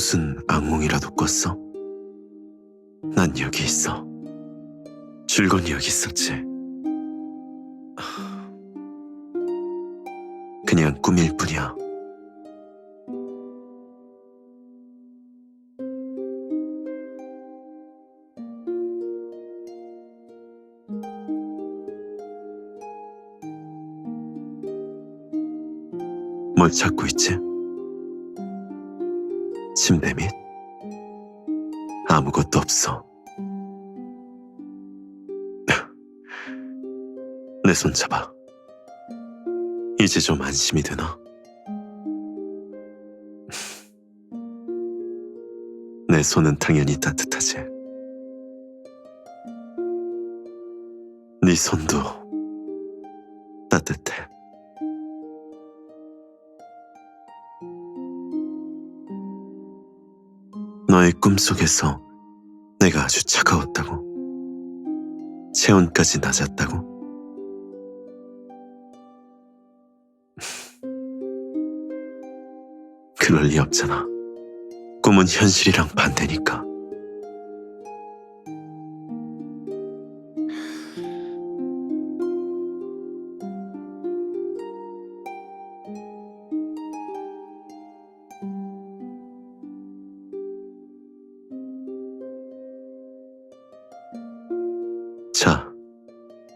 무슨 악몽이라도 꿨어? 난 여기 있어. 줄곧 여기 있었지. 하, 그냥 꿈일 뿐이야. 뭘 찾고 있지? 침대 밑? 아무것도 없어. 내 손 잡아. 이제 좀 안심이 되나? 내 손은 당연히 따뜻하지. 네 손도 따뜻해. 너의 꿈속에서 내가 아주 차가웠다고. 체온까지 낮았다고. 그럴 리 없잖아. 꿈은 현실이랑 반대니까.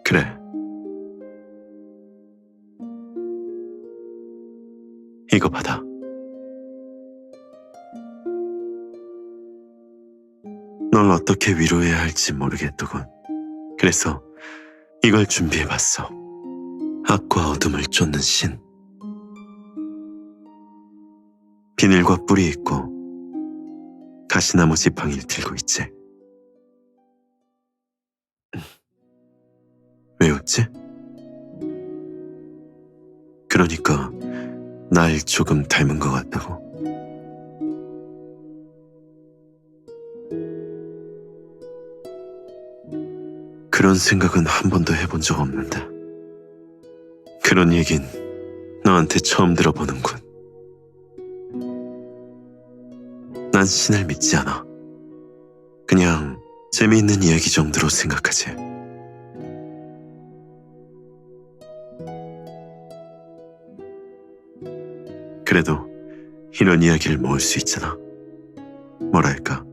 그래. 이거 받아. 널 어떻게 위로해야 할지 모르겠더군. 그래서 이걸 준비해봤어. 악과 어둠을 쫓는 신. 비늘과 뿔이 있고 가시나무 지팡이를 들고 있지. 왜 웃지? 그러니까 날 조금 닮은 것 같다고. 그런 생각은 한 번도 해본 적 없는데. 그런 얘긴 너한테 처음 들어보는군. 난 신을 믿지 않아. 그냥 재미있는 이야기 정도로 생각하지. 그래도 이런 이야기를 모을 수 있잖아. 뭐랄까.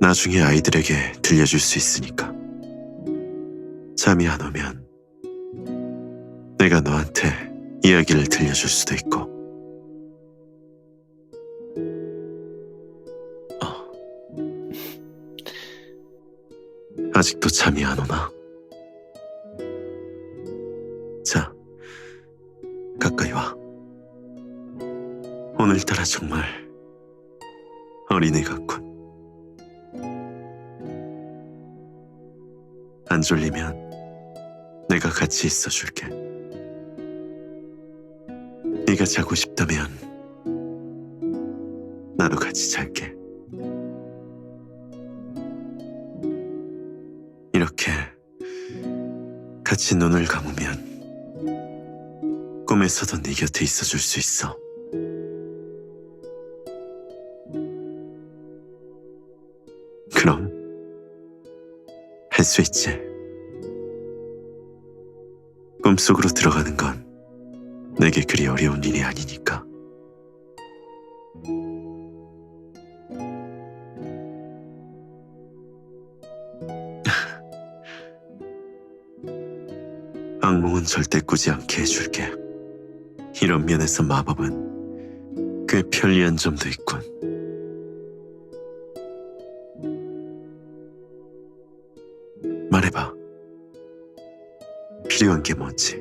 나중에 아이들에게 들려줄 수 있으니까. 잠이 안 오면 내가 너한테 이야기를 들려줄 수도 있고. 어. 아직도 잠이 안 오나? 자, 가까이 와. 오늘따라 정말 어린애 같군. 안 졸리면 내가 같이 있어줄게. 네가 자고 싶다면 나도 같이 잘게. 이렇게 같이 눈을 감으면 꿈에서도 네 곁에 있어줄 수 있어. 그럼 할 수 있지. 꿈속으로 들어가는 건 내게 그리 어려운 일이 아니니까. 악몽은 절대 꾸지 않게 해줄게. 이런 면에서 마법은 꽤 편리한 점도 있군. 말해봐. 필요한 게 뭔지.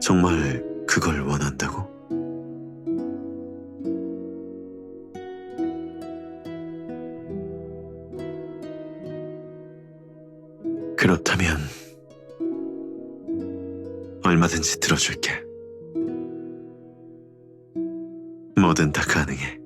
정말 그걸 원한다고? 그렇다면 얼마든지 들어줄게. 뭐든 다 가능해.